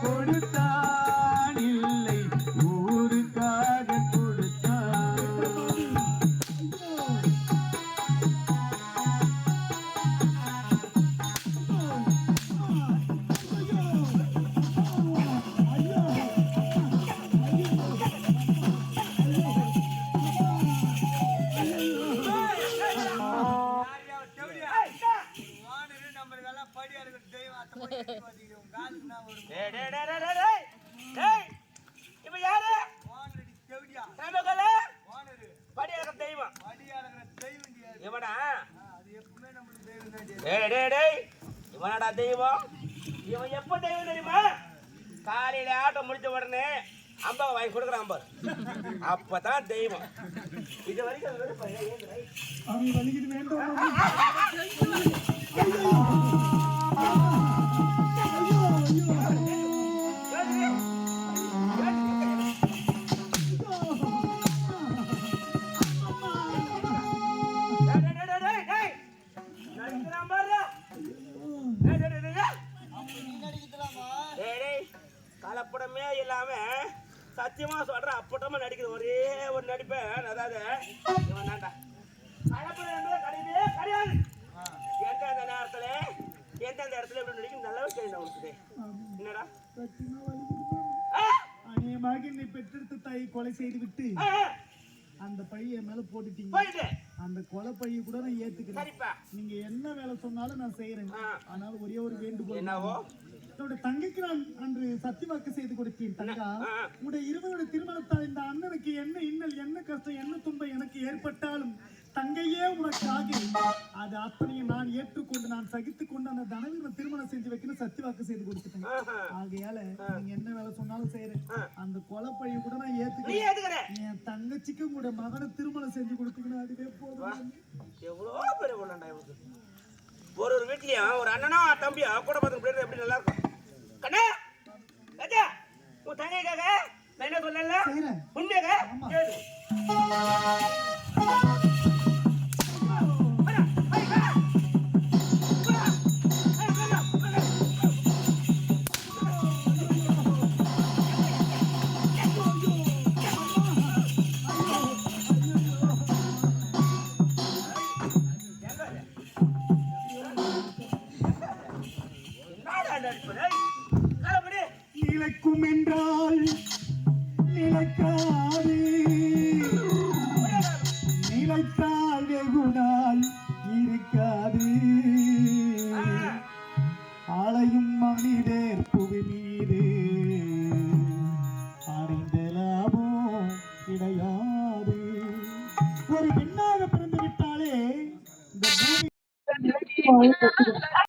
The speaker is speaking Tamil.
கொடுத்தார் டேய் டேய் டேய். இவனடா தெய்வம். இவன் எப்ப தெய்வம் தெரியுமா? காலையில ஆட்டம் முடிச்ச உடனே அம்பாவை வாங்கி கொடுக்குறான் பாரு. அப்பதான் தெய்வம். இது வரைக்கும் கலப்படமே இல்லாம சத்தியமா சொல்றேன் அப்பட்டமா நடிக்கிற ஒரே ஒரு நடிப்பேன் அதாவது இவன் என்பது கிடையவே கிடையாது. எந்தெந்த நேரத்துல எந்தெந்த இடத்துல எப்படி நடிக்கணும் நல்லாவே தெரியும் உனக்கு என்னடா? அநேகமாக என்னை பெற்றெடுத்த தாயை கொலை செய்து விட்டு அந்த பழியை என் மேல போட்டுட்டீங்க. அந்த கொலை பழியை கூட நான் ஏத்துக்கிறேன் நீங்க என்ன வேலை சொன்னாலும் நான் செய்யறேன். ஆனால் ஒரே ஒரு வேண்டுகோள் என்னவோ? என்னோட தங்கைக்கு நான் அன்று சத்தியவாக்கு செய்து கொடுத்தேன் தங்கா. உங்களுடைய இருவருடைய திருமணத்தால் இந்த அண்ணனுக்கு என்ன இன்னல் என்ன கஷ்டம் என்ன துன்பம் எனக்கு ஏற்பட்டாலும் தங்கையே உனக்காக அது அத்தனையும் நான் ஏற்றுக்கொண்டு நான் சகித்துக் கொண்டு அந்த தனவீரன் திருமணம் செஞ்சு வைக்கணும் சத்தியவாக்கு செய்து கொடுத்துட்டேன். ஆகையால நீங்க என்ன வேலை சொன்னாலும் செய்யறேன். அந்த கொலை பழியை கூட நான் ஏத்துக்கிறேன் ஏத்துக்கிற என் தங்கச்சிக்கு உங்களோட மகனை திருமணம் செஞ்சு கொடுத்துக்கணும். அதுவே போதும். எவ்வளோ பெரிய ஒரு ஒரு வீட்லயும் ஒரு அண்ணனோ தம்பியோ? கூட பார்த்து எப்படி நல்லா இருக்கும்? கண்ணா! ராஜா உன் தங்கைக்காக என்ன சொல்லல? உண்மையாக நிலைக்கும் என்றால் நிலைக்காது. நிலைத்தால் வெகுநாள் இருக்காது.